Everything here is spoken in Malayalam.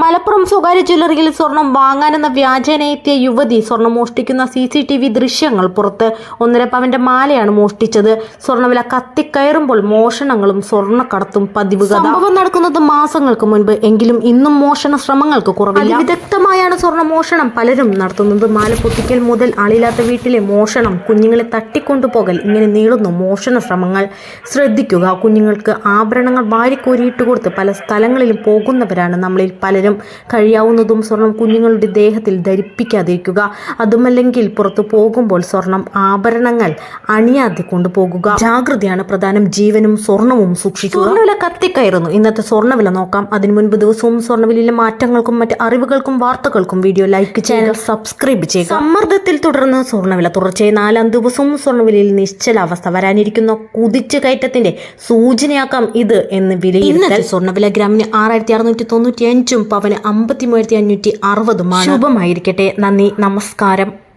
മലപ്പുറം സ്വകാര്യ ജ്വല്ലറിയിൽ സ്വർണം വാങ്ങാനെന്ന വ്യാജേന എത്തിയ യുവതി സ്വർണം മോഷ്ടിക്കുന്ന സി സി ടി വി ദൃശ്യങ്ങൾ പുറത്ത്. ഒന്നര പവന്റെ മാലയാണ് മോഷ്ടിച്ചത്. സ്വർണവില കത്തിക്കയറുമ്പോൾ മോഷണങ്ങളും സ്വർണക്കടത്തും പതിവ്. സംഭവം നടക്കുന്നത് മാസങ്ങൾക്ക് മുൻപ്. എങ്കിലും ഇന്നും മോഷണ ശ്രമങ്ങൾക്ക് കുറവില്ല. വിദഗ്ധമായാണ് സ്വർണ മോഷണം പലരും നടത്തുന്നത്. മാല പൊട്ടിക്കൽ മുതൽ ആളില്ലാത്ത വീട്ടിലെ മോഷണം കുഞ്ഞുങ്ങളെ തട്ടിക്കൊണ്ടുപോകൽ ഇങ്ങനെ നീളുന്നു മോഷണ ശ്രമങ്ങൾ. ശ്രദ്ധിക്കുക കുഞ്ഞുങ്ങൾക്ക് ആഭരണങ്ങൾ വാരിക്കോരിയിട്ട് കൊടുത്ത് പല സ്ഥലങ്ങളിലും പോകുന്നവരാണ് നമ്മളിൽ പലരും. കഴിയാവുന്നതും സ്വർണം കുഞ്ഞുങ്ങളുടെ ദേഹത്തിൽ ധരിപ്പിക്കാതിരിക്കുക. അതുമല്ലെങ്കിൽ പുറത്തു പോകുമ്പോൾ സ്വർണം ആഭരണങ്ങൾ അണിയാതെ കൊണ്ടുപോകുക. ജാഗ്രതയാണ് പ്രധാനം. ജീവനും സ്വർണവും സൂക്ഷിക്കുക. സ്വർണവില കത്തിക്കയറുന്നു. ഇന്നത്തെ സ്വർണവില നോക്കാം. അതിനു മുൻപ് ദിവസവും സ്വർണവിലയിലെ മാറ്റങ്ങൾക്കും മറ്റ് അറിവുകൾക്കും വാർത്തകൾക്കും വീഡിയോ ലൈക്ക് ചാനൽ സബ്സ്ക്രൈബ് ചെയ്യുക. സമ്മർദ്ദത്തിൽ തുടർന്ന് സ്വർണവില തുടർച്ചയായി നാലാം ദിവസവും സ്വർണവിലയിൽ നിശ്ചലാവസ്ഥ വരാനിരിക്കുന്ന. കുതിച്ചു കയറ്റത്തിന്റെ സൂചനയാക്കാം ഇത് എന്ന് വിലയിരുത്തൽ. സ്വർണവില ഗ്രാമിന് ആറായിരത്തി അറുന്നൂറ്റി തൊണ്ണൂറ്റി അഞ്ചും പവന് അമ്പത്തി മൂവായിരത്തി അഞ്ഞൂറ്റി അറുപതുമാണ്. ശുഭമായിരിക്കട്ടെ. നന്ദി. നമസ്കാരം.